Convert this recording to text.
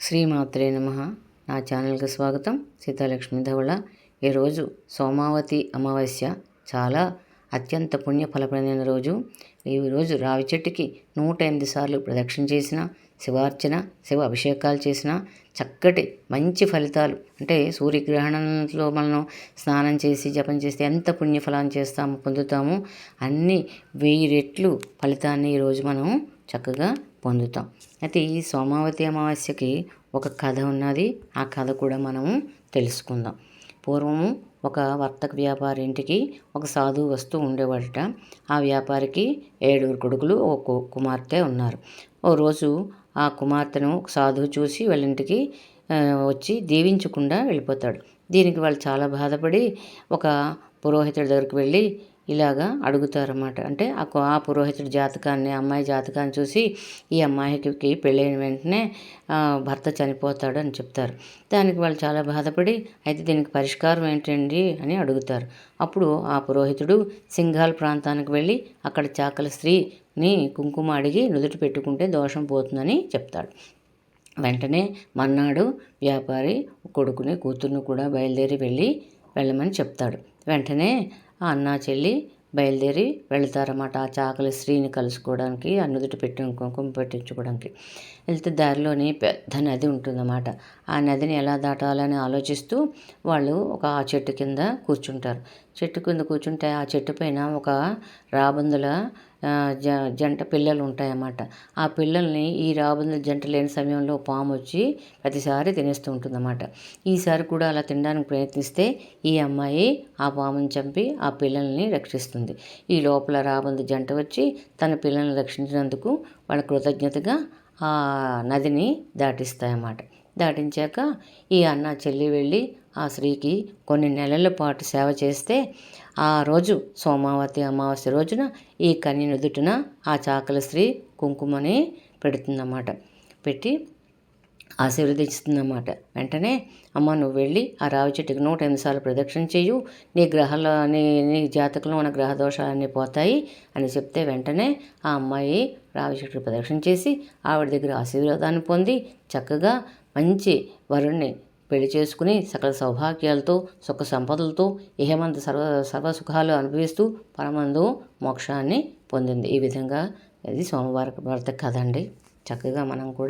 శ్రీమాత్రే నమ. నా ఛానల్కి స్వాగతం. సీతాలక్ష్మి ధవళ. ఈరోజు సోమావతి అమావాస్య చాలా అత్యంత పుణ్యఫలప్రదమైన రోజు. ఈ రోజు రావి చెట్టుకి నూట ఎనిమిది సార్లు ప్రదక్షిణ చేసిన శివార్చన శివ అభిషేకాలు చేసిన చక్కటి మంచి ఫలితాలు. అంటే సూర్యగ్రహణంలో మనం స్నానం చేసి జపం చేస్తే ఎంత పుణ్యఫలాన్ని చేస్తాము పొందుతాము అన్ని వెయ్యి రెట్లు ఫలితాన్ని ఈరోజు మనం చక్కగా పొందుతాం. అయితే ఈ సోమావతి అమావాస్యకి ఒక కథ ఉన్నది. ఆ కథ కూడా మనము తెలుసుకుందాం. పూర్వము ఒక వర్తక వ్యాపారి ఇంటికి ఒక సాధువు వస్తూ ఉండేవాడట. ఆ వ్యాపారికి ఏడుగురు కొడుకులు ఒక కుమార్తె ఉన్నారు. ఓ రోజు ఆ కుమార్తెను ఒక సాధువు చూసి వాళ్ళ ఇంటికి వచ్చి దీవించకుండా వెళ్ళిపోతాడు. దీనికి వాళ్ళు చాలా బాధపడి ఒక పురోహితుడి దగ్గరికి వెళ్ళి ఇలాగా అడుగుతారన్నమాట. అంటే ఆ పురోహితుడి జాతకాన్ని అమ్మాయి జాతకాన్ని చూసి ఈ అమ్మాయికి పెళ్ళైన వెంటనే భర్త చనిపోతాడు అని చెప్తారు. దానికి వాళ్ళు చాలా బాధపడి అయితే దీనికి పరిష్కారం ఏంటండి అని అడుగుతారు. అప్పుడు ఆ పురోహితుడు సింఘాల్ ప్రాంతానికి వెళ్ళి అక్కడ చాకల స్త్రీని కుంకుమ అడిగి నుదుటి పెట్టుకుంటే దోషం పోతుందని చెప్తాడు. వెంటనే మన్నాడు వ్యాపారి కొడుకుని కూతుర్ని కూడా బయలుదేరి వెళ్ళి వెళ్ళమని చెప్తాడు. వెంటనే ఆ అన్నా చెల్లి బయలుదేరి వెళతారన్నమాట. ఆ చాకలి స్త్రీని కలుసుకోవడానికి ఆ నుదుటి పెట్టిన కుంకుమ పెట్టించుకోవడానికి. వెళ్తే దారిలోని పెద్ద నది ఉంటుందన్నమాట. ఆ నదిని ఎలా దాటాలని ఆలోచిస్తూ వాళ్ళు ఒక ఆ చెట్టు కింద కూర్చుంటారు. చెట్టు కింద కూర్చుంటే ఆ చెట్టు పైన ఒక రాబందుల జ జంట పిల్లలు ఉంటాయన్నమాట. ఆ పిల్లల్ని ఈ రాబందుల జంట లేని సమయంలో పాము వచ్చి ప్రతిసారి తినేస్తూ ఉంటుందన్నమాట. ఈసారి కూడా అలా తినడానికి ప్రయత్నిస్తే ఈ అమ్మాయి ఆ పాముని చంపి ఆ పిల్లల్ని రక్షిస్తుంది. ఈ లోపల రాబందు జంట వచ్చి తన పిల్లల్ని రక్షించినందుకు వాళ్ళ కృతజ్ఞతగా ఆ నదిని దాటిస్తాయన్నమాట. దాటించాక ఈ అన్న చెల్లి వెళ్ళి ఆ స్త్రీకి కొన్ని నెలల పాటు సేవ చేస్తే ఆ రోజు సోమావతి అమావాస్య రోజున ఈ కన్య నుదుటిన ఆ చాకల స్త్రీ కుంకుమని పెడుతుందన్నమాట. పెట్టి ఆశీర్వదిస్తుందన్నమాట. వెంటనే అమ్మ నువ్వు వెళ్ళి ఆ రావి చెట్టుకి నూట ఎనిమిది సార్లు ప్రదక్షిణ చేయు నీ గ్రహాల నీ నీ జాతకంలో ఉన్న గ్రహ దోషాలన్నీ పోతాయి అని చెప్తే వెంటనే ఆ అమ్మాయి రావి చెట్టుకు ప్రదక్షిణ చేసి ఆవిడ దగ్గర ఆశీర్వాదాన్ని పొంది చక్కగా మంచి వరుణ్ణి పెళ్ళి చేసుకుని సకల సౌభాగ్యాలతో సుఖ సంపదలతో ఇహమంత సర్వ సర్వ సుఖాలు అనుభవిస్తూ పరమందు మోక్షాన్ని పొందింది. ఈ విధంగా ఇది సోమవారం వ్రత కథ అండి. చక్కగా మనం కూడా